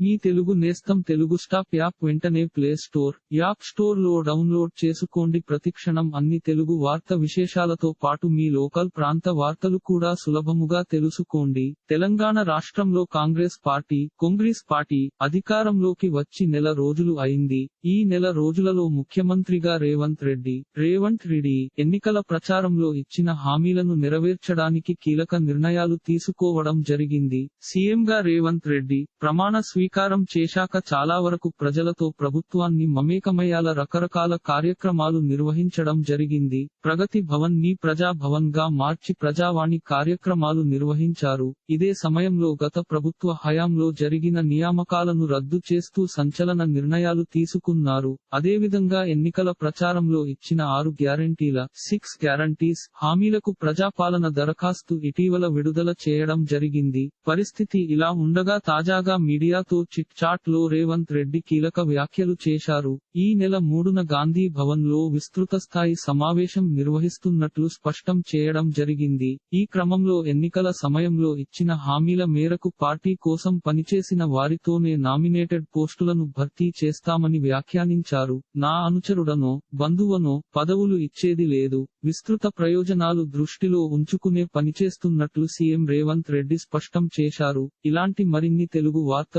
మీ తెలుగు నేస్తం Telugu stop app వెంటనే play store app స్టోర్లో డౌన్లోడ్ చేసుకోండి. ప్రతిక్షణం అన్ని తెలుగు వార్త విశేషాలతో పాటు మీ లోకల్ ప్రాంత వార్తలు కూడా సులభముగా తెలుసుకోండి. తెలంగాణ రాష్ట్రంలో కాంగ్రెస్ పార్టీ కాంగ్రెస్ పార్టీ అధికారంలోకి వచ్చి నెల రోజులు అయింది. ఈ నెల రోజులలో ముఖ్యమంత్రిగా రేవంత్ రెడ్డి రేవంత్ రెడ్డి ఎన్నికల ప్రచారంలో ఇచ్చిన హామీలను నెరవేర్చడానికి కీలక నిర్ణయాలు తీసుకోవడం జరిగింది. సీఎంగా రేవంత్ రెడ్డి ప్రమాణ స్వీకారం చేశాక చాలా వరకు ప్రజలతో ప్రభుత్వాన్ని మమేకమయ్యాల రకరకాల కార్యక్రమాలు నిర్వహించడం జరిగింది. ప్రగతి భవన్ని ప్రజా భవన్గా మార్చి ప్రజావాణి కార్యక్రమాలు నిర్వహించారు. ఇదే సమయంలో గత ప్రభుత్వ హయాంలో జరిగిన నియామకాలను రద్దు చేస్తూ సంచలన నిర్ణయాలు తీసుకున్నారు. అదేవిధంగా ఎన్నికల ప్రచారంలో ఇచ్చిన ఆరు గ్యారంటీల సిక్స్ గ్యారంటీస్ హామీలకు ప్రజాపాలన దరఖాస్తు ఇటీవల విడుదల చేయడం జరిగింది. పరిస్థితి ఇలా ఉండగా తాజాగా మీడియాతో చిట్ చాట్లో రేవంత్ రెడ్డి కీలక వ్యాఖ్యలు చేశారు. ఈ నెల మూడున గాంధీ భవన్లో విస్తృత స్థాయి సమావేశం నిర్వహిస్తున్నట్లు స్పష్టం చేయడం జరిగింది. ఈ క్రమంలో ఎన్నికల సమయంలో ఇచ్చిన హామీల మేరకు పార్టీ కోసం పనిచేసిన వారితోనే నామినేటెడ్ పోస్టులను భర్తీ చేస్తామని వ్యాఖ్యానించారు. నా అనుచరుడనో బంధువనో పదవులు ఇచ్చేది లేదు. విస్తృత ప్రయోజనాలు దృష్టిలో ఉంచుకునే పనిచేస్తున్నట్లు సీఎం రేవంత్ రెడ్డి స్పష్టం చేశారు. ఇలాంటి మరిన్ని తెలుగు వార్త